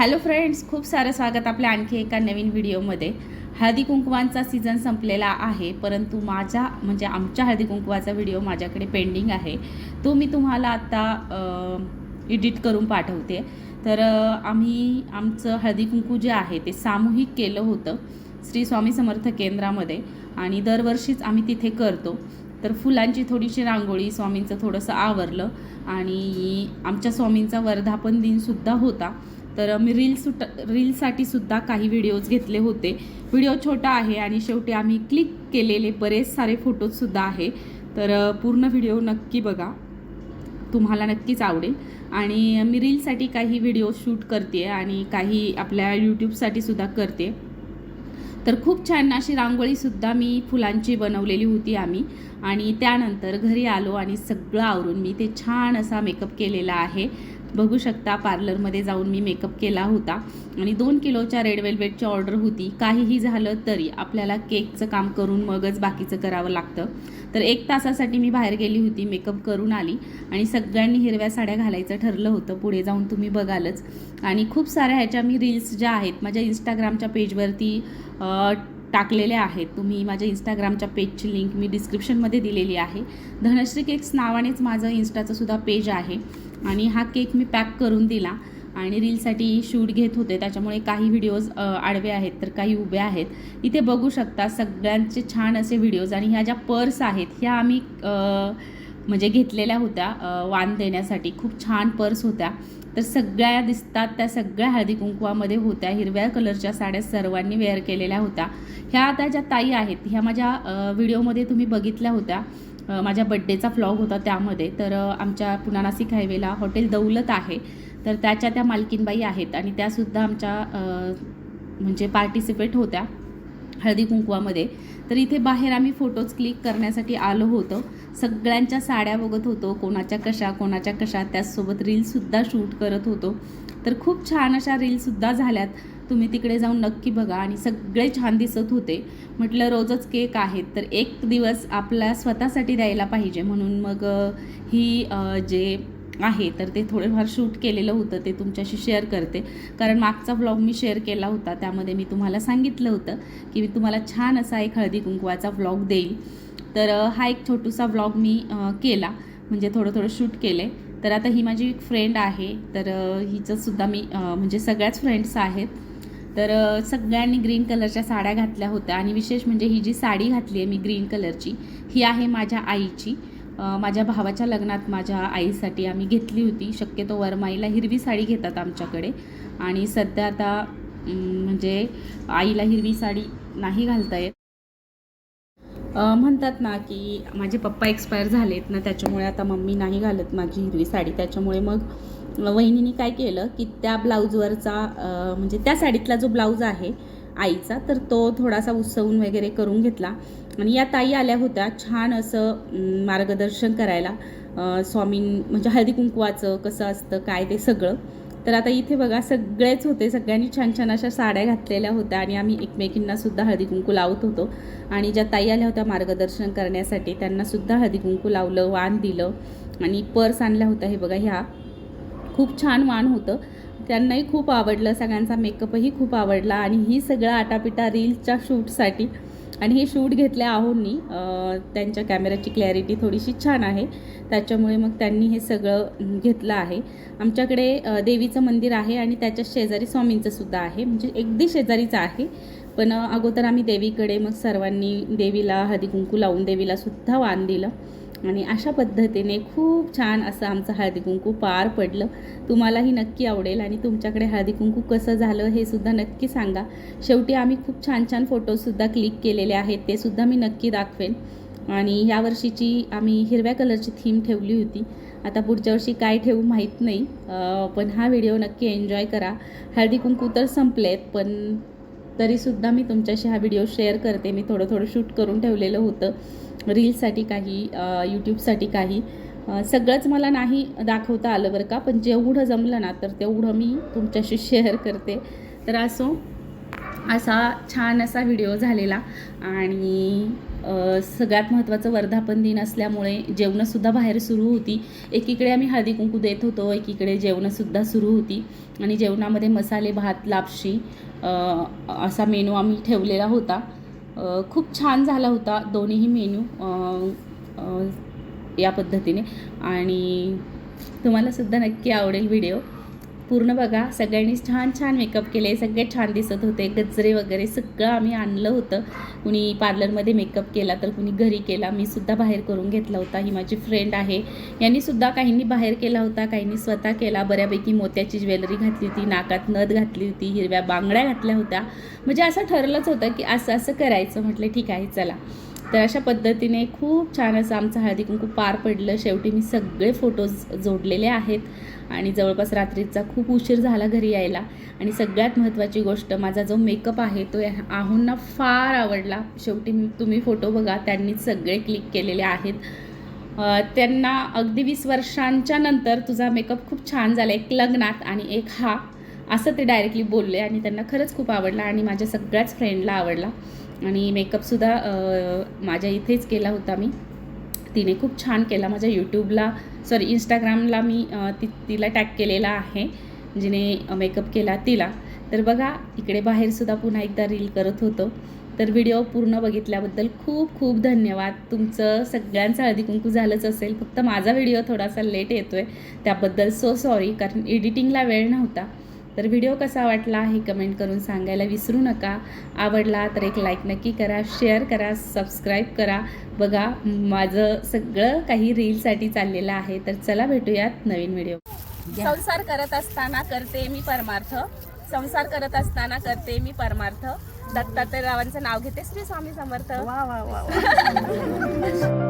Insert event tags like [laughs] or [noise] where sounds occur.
Hello friends खूप सारं स्वागत आपल्या आणखी एका नवीन व्हिडिओमध्ये. हळदी कुंकवांचा सीझन संपलेला आहे परंतु माझा म्हणजे आमच्या हळदी कुंकवाचा व्हिडिओ माझ्याकडे पेंडिंग आहे. तो मी तुम्हाला आत्ता एडिट करून पाठवते. तर आम्ही आमचं हळदी कुंकू जे आहे ते सामूहिक केलं होतं श्री स्वामी समर्थ केंद्रामध्ये आणि दरवर्षीच आम्ही तिथे करतो. तर फुलांची थोडीशी रांगोळी स्वामींचं थोडंसं आवरलं आणि आमच्या स्वामींचा वर्धापन दिनसुद्धा होता. तर मी रील सुट रीलसाठी सुद्धा काही व्हिडिओज घेतले होते. व्हिडिओ छोटा आहे आणि शेवटी आम्ही क्लिक केलेले बरेच सारे फोटोजसुद्धा आहे. तर पूर्ण व्हिडिओ नक्की बघा. तुम्हाला नक्कीच आवडेल. आणि मी रीलसाठी काही व्हिडिओ शूट करते आणि काही आपल्या यूट्यूबसाठी सुद्धा करते. तर खूप छान अशी रांगोळीसुद्धा मी फुलांची बनवलेली होती आम्ही. आणि त्यानंतर घरी आलो आणि सगळं आवरून मी ते छान असा मेकअप केलेला आहे. बघू शकता पार्लरमध्ये जाऊन मी मेकअप केला होता. आणि दोन किलोच्या रेड वेल्वेटची ऑर्डर होती. काहीही झालं तरी आपल्याला केकचं काम करून मगच बाकीचं करावं लागतं. तर एक तासासाठी मी बाहेर गेली होती मेकअप करून आली. आणि सगळ्यांनी हिरव्या साड्या घालायचं ठरलं होतं. पुढे जाऊन तुम्ही बघालच. आणि खूप साऱ्या ह्याच्या मी रील्स ज्या आहेत माझ्या इंस्टाग्रामच्या पेजवरती टाकलेल्या आहेत. तुम्ही माझ्या इंस्टाग्रामच्या पेजची लिंक मी डिस्क्रिप्शनमध्ये दिलेली आहे. धनश्री केक्स नावानेच माझं इन्स्टाचं सुद्धा पेज आहे. आणि हा केक मी पॅक करून दिला आणि रीलसाठी शूट घेत होते. त्याच्यामुळे काही व्हिडिओज आडवे आहेत तर काही उभे आहेत. इथे बघू शकता सगळ्यांचे छान असे व्हिडिओज आणि ह्या ज्या पर्स आहेत ह्या आम्ही म्हणजे घेतलेल्या होत्या वान देण्यासाठी. खूप छान पर्स होत्या. तर सगळ्या दिसतात त्या सगळ्या हळदी कुंकवामध्ये होत्या. हिरव्या कलरच्या साड्या सर्वांनी वेअर केलेल्या होत्या. ह्या आता ज्या ताई आहेत ह्या माझ्या व्हिडिओमध्ये तुम्ही बघितल्या होत्या. माझ्या बड्डेचा फ्लॉग होता त्यामध्ये. तर आमच्या पुणा नाशिक हायवेला हॉटेल दौलत आहे. तर त्याच्या त्या मालकीनबाई आहेत आणि त्यासुद्धा आमच्या म्हणजे पार्टिसिपेट होत्या हळदी कुंकवामध्ये. तर इथे बाहेर आम्ही फोटोज क्लिक करण्यासाठी आलो होतो. सगळ्यांच्या साड्या बघत होतो कोणाच्या कशा कोणाच्या कशा. त्याचसोबत रीलसुद्धा शूट करत होतो. तर खूप छान अशा रीलसुद्धा झाल्यात. तुम्ही तिकडे जाऊन नक्की बघा आणि सगळे छान दिसत होते. म्हटलं रोजच केक आहेत तर एक दिवस आपला स्वतःसाठी द्यायला पाहिजे. म्हणून मग ही जे आहे तर ते थोडेफार शूट केलेलं होतं ते तुमच्याशी शेअर करते. कारण मागचा व्लॉग मी शेअर केला होता त्यामध्ये मी तुम्हाला सांगितलं होतं की मी तुम्हाला छान असा एक हळदी कुंकवाचा व्लॉग देईल. तर हा एक छोटूसा व्लॉग मी केला म्हणजे थोडं थोडं शूट केले. तर आता ही माझी एक फ्रेंड आहे तर हिचंसुद्धा मी म्हणजे सगळ्याच फ्रेंड्स आहेत. तर सगळ्यांनी ग्रीन कलरच्या साड्या घातल्या होत्या आणि विशेष म्हणजे ही जी साडी घातली आहे मी ग्रीन कलरची ही आहे माझ्या आईची. माझ्या भावाच्या लग्नात माझ्या आईसाठी आम्ही घेतली होती. शक्यतो वरमाईला हिरवी साडी घेतात आमच्याकडे. आणि सध्या आता म्हणजे आईला हिरवी साडी नाही घालता येत. म्हणतात ना की माझे पप्पा एक्सपायर झालेत ना त्याच्यामुळे आता मम्मी नाही घालत माझी हिरवी साडी. त्याच्यामुळे मग वहिनीने काय केलं की त्या ब्लाऊजवरचा म्हणजे त्या साडीतला जो ब्लाऊज आहे आईचा तर तो थोडासा उसवून वगैरे करून घेतला. आणि या ताई आल्या होत्या छान असं मार्गदर्शन करायला. स्वामीं म्हणजे हळदी कुंकवाचं कसं असतं काय ते सगळं. तर आता इथे बघा सगळेच होते. सगळ्यांनी छान छान अशा साड्या घातलेल्या होत्या आणि आम्ही एकमेकींनासुद्धा हळदी कुंकू लावत होतो. आणि ज्या ताई आल्या होत्या मार्गदर्शन करण्यासाठी त्यांनासुद्धा हळदी कुंकू लावलं वाण दिलं. आणि पर्स आणल्या होत्या हे बघा ह्या. खूप छान वाण होतं. त्यांनाही खूप आवडलं सगळ्यांचा मेकअपही खूप आवडला आणि ही सगळं आटापिटा रीलच्या शूटसाठी. आणि हे शूट घेतले आहोंनी त्यांच्या कॅमेऱ्याची क्लॅरिटी थोडीशी छान आहे. त्याच्यामुळे मग त्यांनी हे सगळं घेतलं आहे. आमच्याकडे देवीचं मंदिर आहे आणि त्याच्या शेजारी स्वामींचं सुद्धा आहे. म्हणजे अगदी शेजारीचं आहे. पण अगोदर आम्ही देवीकडे मग सर्वांनी देवीला हळदी कुंकू लावून देवीला सुद्धा वाण दिलं. आणि अशा पद्धतीने खूप छान असं आमचं हळदी कुंकू पार पडलं. तुम्हालाही नक्की आवडेल आणि तुमच्याकडे हळदी कुंकू कसं झालं हे सुद्धा नक्की सांगा. शेवटी आम्ही खूप छान छान फोटोसुद्धा क्लिक केलेले आहेत ते सुद्धा मी नक्की दाखवेन. आणि या वर्षीची आम्ही हिरव्या कलरची थीम ठेवली होती. आता पुढच्या वर्षी काय ठेवू माहीत नाही. पण हा व्हिडिओ नक्की एन्जॉय करा. हळदी कुंकू तर संपलेत पण तरीसुद्धा मी तुमच्याशी हा व्हिडिओ शेअर करते. मी थोडं थोडं शूट करून ठेवलेलं होतं. रीलसाठी काही यूट्यूबसाठी काही. सगळंच मला नाही दाखवता आलं बरं का पण जेवढं जमलं ना तर तेवढं मी तुमच्याशी शेअर करते. तर असो असा छान असा व्हिडिओ झालेला. आणि सगळ्यात महत्त्वाचं वर्धापन दिन असल्यामुळे जेवणंसुद्धा बाहेर सुरू होती. एकीकडे आम्ही हळदी कुंकू देत होतो एकीकडे जेवणंसुद्धा सुरू होती. आणि जेवणामध्ये मसाले भात लापशी असा मेनू आम्ही ठेवलेला होता. खूप छान झाला होता दोन्हीही मेन्यू या पद्धतीने. आणि तुम्हाला सुद्धा नक्की आवडेल व्हिडिओ. पूर्ण बघा. सगळ्यांनी छान छान मेकअप केले सगळे छान दिसत होते. गजरे वगैरे सगळं आम्ही आणलं होतं. कुणी पार्लरमध्ये मेकअप केला तर कुणी घरी केला. मी सुद्धा बाहेर करून घेतला होता. ही माझी फ्रेंड आहे. यांनी सुद्धा काहींनी बाहेर केला होता. काहींनी स्वतः केला. बऱ्यापैकी मोत्याची ज्वेलरी घातली होती. नाकात नथ घातली होती. हिरव्या बांगड्या घातल्या होत्या. म्हणजे असं ठरलंच होतं की असं असं करायचं. म्हटलं ठीक आहे चला. तर अशा पद्धतीने खूप छान असं आमचं हळदी कुंकू पार पडलं. शेवटी मी सगळे फोटोज जोडलेले आहेत. आणि जवळपास रात्रीचा खूप उशीर झाला घरी यायला. आणि सगळ्यात महत्त्वाची गोष्ट माझा जो मेकअप आहे तो या- आहूंना फार आवडला. शेवटी तुम्ही फोटो बघा त्यांनी सगळे क्लिक केलेले आहेत. त्यांना अगदी वीस वर्षांच्या नंतर तुझा मेकअप खूप छान झाला. एक लग्नात आणि एक हा असं ते डायरेक्टली बोलले आणि त्यांना खरंच खूप आवडला आणि माझ्या सगळ्याच फ्रेंडला आवडला. आणि मेकअपसुद्धा माझ्या इथेच केला होता मी. तिने खूप छान केला. माझ्या यूट्यूबला सॉरी इंस्टाग्रामला मी ति ती तिला टॅग केलेला आहे जिने मेकअप केला तिला. तर बघा इकडे बाहेरसुद्धा पुन्हा एकदा रील करत होतो. तर व्हिडिओ पूर्ण बघितल्याबद्दल खूप खूप धन्यवाद. तुमचं सगळ्यांचं हळदी कुंकू झालंच असेल. फक्त माझा व्हिडिओ थोडासा लेट येतो आहे त्याबद्दल सो सॉरी कारण एडिटिंगला वेळ नव्हता. तर व्हिडिओ कसा वाटला हे कमेंट करून सांगायला विसरू नका. आवडला तर एक लाईक नक्की करा शेअर करा सबस्क्राईब करा. बघा माझं सगळं काही रीलसाठी चाललेलं आहे. तर चला भेटूयात नवीन व्हिडिओ संसार करत असताना करते मी परमार्थ. संसार करत असताना करते मी परमार्थ. दत्तात्रय रावांचं नाव घेते श्री स्वामी समर्थ. वा वा वा वा. [laughs]